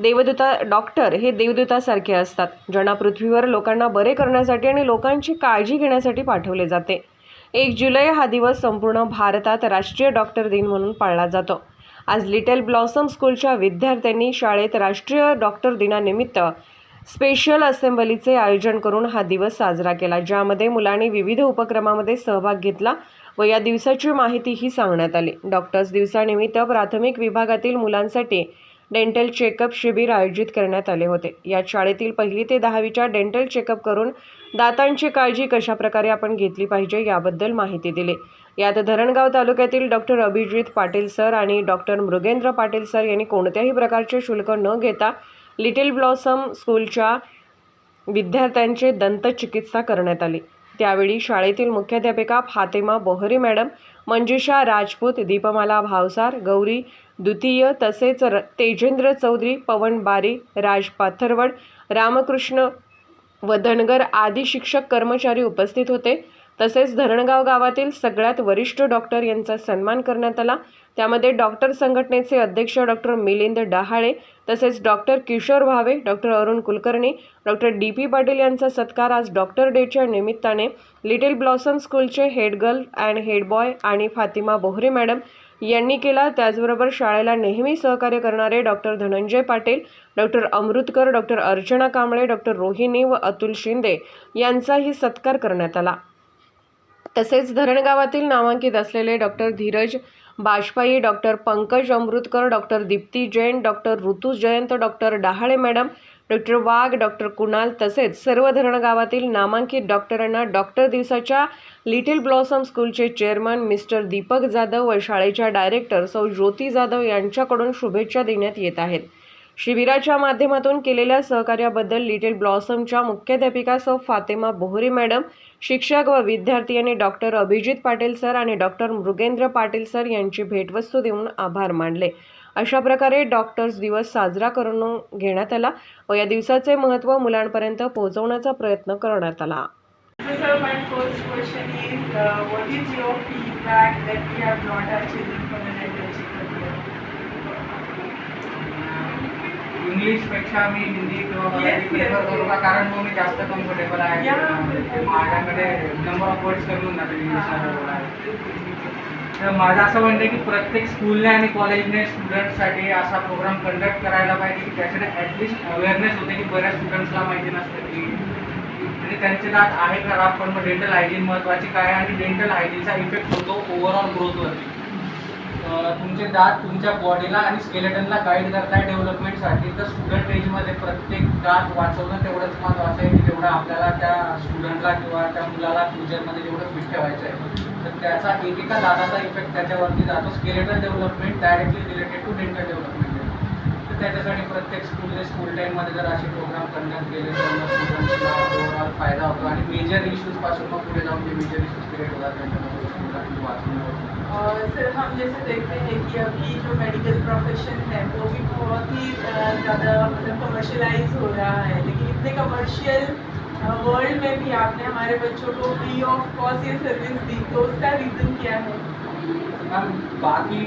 देवदूता doctor हे देवदूतासारखे असतात. ज्यांना पृथ्वीवर लोकांना बरे करण्यासाठी आणि लोकांची काळजी घेण्यासाठी पाठवले जाते. एक जुलै हा दिवस संपूर्ण भारतात राष्ट्रीय डॉक्टर दिन म्हणून पाळला जातो. आज लिटल ब्लॉसम स्कूलच्या विद्यार्थ्यांनी शाळेत राष्ट्रीय डॉक्टर दिनानिमित्त स्पेशल असेंब्लीचे आयोजन करून हा दिवस साजरा केला. ज्यामध्ये मुलांनी विविध उपक्रमामध्ये सहभाग घेतला व या दिवसाची माहितीही सांगण्यात आली. डॉक्टर्स दिवसानिमित्त प्राथमिक विभागातील मुलांसाठी डेंटल चेकअप शिबिर आयोजित करण्यात आले होते. यात शाळेतील पहिली ते दहावीच्या डेंटल चेकअप करून दातांची काळजी कशाप्रकारे आपण घेतली पाहिजे याबद्दल माहिती दिली. यात धरणगाव तालुक्यातील डॉक्टर अभिजित पाटील सर आणि डॉक्टर मृगेंद्र पाटील सर यांनी कोणत्याही प्रकारचे शुल्क न घेता लिटिल ब्लॉसम स्कूलच्या विद्यार्थ्यांचे दंतचिकित्सा करण्यात आली. त्यावेळी शाळेतील मुख्याध्यापिका फातेमा बोहरी मॅडम मंजुषा राजपूत दीपमाला भावसार गौरी द्वितीय तसेच र तेजेंद्र चौधरी पवन बारी राज पाथरवड रामकृष्ण व धनगर आदी शिक्षक कर्मचारी उपस्थित होते. तसेच धरणगाव गावातील सगळ्यात वरिष्ठ डॉक्टर यांचा सन्मान करण्यात आला. त्यामध्ये डॉक्टर संघटनेचे अध्यक्ष डॉक्टर मिलिंद डहाळे तसेच doctor Kishor Bhave doctor Arun Kulkarni doctor D P Patil यांचा सत्कार आज डॉक्टर डेच्या निमित्ताने. लिटिल ब्लॉसम स्कूलचे head girl and head boy आणि फातिमा बोहरे मॅडम यांनी केला. त्याचबरोबर शाळेला नेहमी सहकार्य करणारे doctor Dhananjay Patil doctor Amritkar doctor Archana Kamble doctor Rohini व अतुल शिंदे यांचाही सत्कार करण्यात आला. तसेच धरणगावातील नामांकित असलेले doctor Dheeraj Bajpai doctor Pankaj Amritkar doctor Deepti Jain doctor Ritu Jayant doctor Dahale madam doctor Wagh doctor Kunal तसेच सर्व धरण गावातील नामांकित डॉक्टरांना डॉक्टर दिवसाच्या लिटिल ब्लॉसम स्कूलचे चेअरमन मिस्टर दीपक जाधव व शाळेच्या डायरेक्टर सौ ज्योती जाधव यांच्याकडून शुभेच्छा देण्यात येत आहेत. शिबिराच्या माध्यमातून केलेल्या सहकार्याबद्दल लिटिल ब्लॉसमच्या मुख्याध्यापिका सौ फातेमा बोहरी मॅडम शिक्षक व विद्यार्थी यांनी डॉक्टर अभिजित पाटील सर आणि डॉक्टर मृगेंद्र पाटील सर यांची भेटवस्तू देऊन आभार मानले. अशा प्रकारे डॉक्टर्स दिवस साजरा करून घेण्यात आला व या दिवसाचे महत्त्व मुलांपर्यंत पोहोचवण्याचा प्रयत्न करण्यात आला. So sir, that we have our children इंग्लिशपेक्षा मी हिंदी किंवा मराठी प्रेफर करू का. कारण मग मी जास्त कम्फर्टेबल आहे Yeah. माझ्याकडे नंबर ऑफ वर्ड्स कमी होऊन जाते इंग्लिशमध्ये बोलायला तर माझं असं म्हणणं आहे की प्रत्येक स्कूलने आणि कॉलेजने स्टुडंटसाठी असा प्रोग्राम कंडक्ट करायला पाहिजे की त्याच्याने ॲटलिस्ट अवेअरनेस होते की बऱ्याच स्टुडंट्सला माहिती नसतं की म्हणजे त्यांचे दात आहे खराब पण मग डेंटल हायजीन महत्त्वाची काय आणि डेंटल हायजीनचा इफेक्ट होतो ओव्हरऑल ग्रोथवरती तुमचे दात तुमच्या बॉडीला आणि स्केलेटनला गाईड करताय डेव्हलपमेंटसाठी तर स्टुडंट एजमध्ये प्रत्येक दात वाचवणं तेवढंच महत्त्वाचं आहे की तेवढं आपल्याला त्या स्टुडंटला किंवा त्या मुलाला फ्युचरमध्ये जेवढं फिट ठेवायचं आहे. तर त्याचा एकेका दाताचा इफेक्ट त्याच्यावरती जातो. Skeletal development directly related to dental development आहे. तर त्याच्यासाठी प्रत्येक स्कूलने स्कूल टाईममध्ये जर असे प्रोग्राम करण्यात गेले तर मग स्टुडंट्सला ओव्हरऑल फायदा होतो. आणि मेजर इश्यूजपासून मग पुढे जाऊन जे मेजर इश्यूज क्रिएट होतात त्यांच्यामध्ये स्टुडंट वाचून सर हम जैसे देखते हैं कि अभी जो मेडिकल प्रोफेशन है, वो भी बहुत ही ज़्यादा मतलब कमर्शलाइज हो रहा है। लेकिन इतने कमर्शियल वर्ल्ड में भी आपने हमारे बच्चों को फ्री ऑफ़ कॉस्ट ये सर्विस दी तो उसका रीज़न क्या है? मैम, बाकी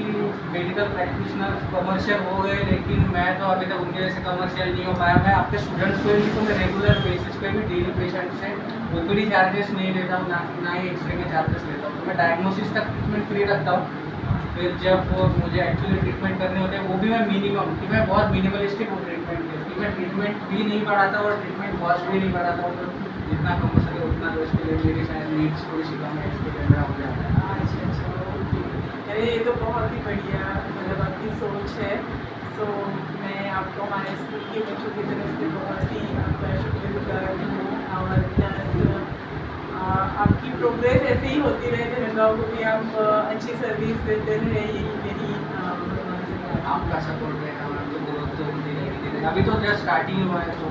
मेडिकल प्रैक्टिशनर कमर्शियल हो गए, लेकिन मैं तो अभी तक उनके जैसे कमर्शियल नहीं हो पाया। मैं आपके स्टूडेंट्स को भी तो मैं रेगुलर बेसिस पे भी डेली पेशेंट से ओपीडी चार्जेस नहीं लेता हूँ, ना ना ही एक्सरे के चार्जेस लेता हूँ। तो मैं डायग्नोसिस तक ट्रीटमेंट फ्री रखता हूँ। फिर जब वो मुझे एक्चुअली ट्रीटमेंट करने होते हैं, वो भी मैं मिनिमम कि मैं बहुत मिनिमलिस्टिक हूँ ट्रीटमेंट के। कि मैं ट्रीटमेंट भी नहीं बढ़ाता और ट्रीटमेंट कॉस्ट भी नहीं बढ़ाता हूँ जितना कम हो सके उतना तो इसके लिए मेरी शायद नीड्स थोड़ी सी कम है, इसके लिए मेरा हो जाता है अच्छा अच्छा ओके अरे ये तो बहुत ही बढ़िया मतलब आपकी सोच है सो मैं आपको हमारे स्कूल के बच्चों की तरफ़ से बहुत ही आपका शुक्रगुजार हूँ और प्लस आपकी प्रोग्रेस ऐसे ही होती रहे धनगाँव को भी आप अच्छी सर्विस देते रहे यही मेरी है। आपका सपोर्ट रहेगा मैम तो धीरे-धीरे। अभी तो जस्ट स्टार्टिंग हुआ है तो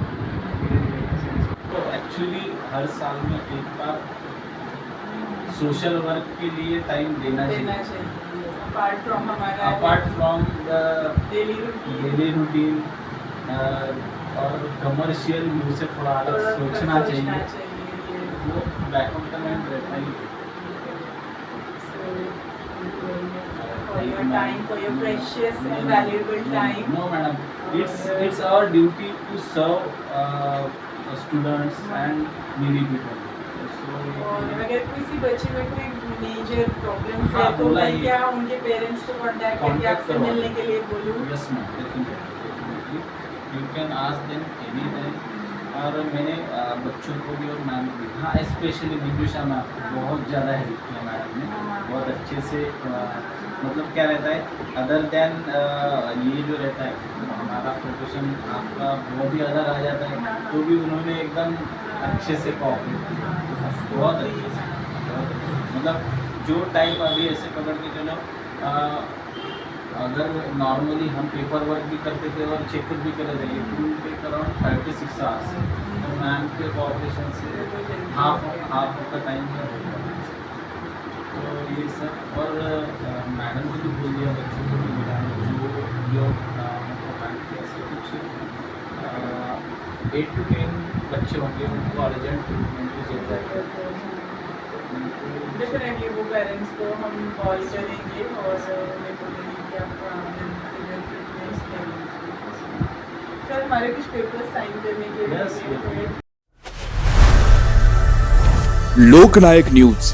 कैसे- तो एक्चुअली हर साल में एक बार सोशल वर्क के लिए टाइम देना चाहिए अपार्ट फ्रॉम हमारा अपार्ट फ्रॉम डेली रूटीन और कमर्शियल व्यू से थोड़ा अलग सोचना चाहिए वो बैक ऑफ़ द माइंड रहता ही है। So, thank you very much. for your time, for your precious and valuable time. No, madam. It's it's our duty to serve uh, students and needy people. और अगर किसी बच्चे में कोई major problems हाँ, है तो मैं क्या उनके पेरेंट्स को कांटेक्ट करके आपसे मिलने के लिए बोलूँ yes, ma'am. Definitely, definitely. You can ask them anytime. और मैंने बच्चों को भी और मैम को भी हाँ स्पेशली विदुषा मैम बहुत ज़्यादा हेल्प किया मैडम ने हाँ। बहुत अच्छे से मतलब क्या रहता है अदर देन ये जो रहता है हमारा प्रोफेशन आपका बहुत ही अदर आ जाता है तो भी उन्होंने एकदम अच्छे से कॉपरेट किया बहुत अच्छे से। मतलब जो टाइम अभी ऐसे पकड़ के चलो अगर नॉर्मली हम पेपर वर्क भी करते थे और चेकअप भी करे थे take around five to six hours तो मैम के कॉपरेशन से हाफ़ हाफ़ द टाइम तो ये सब, और मैडम को भी बोल दिया, बच्चों को भी बोला, जो योग के कुछ एट टू टेन बच्चे होंगे उनको अर्जेंट ट्रीटमेंट की ज़रूरत है। डेफिनेटली वो पेरेंट्स को हम कॉल करेंगे और उन्हें बोलेंगे कि आप ट्रीटमेंट्स ले लीजिए सर हमारे कुछ पेपर्स साइन करने के लिए लोकनायक न्यूज़।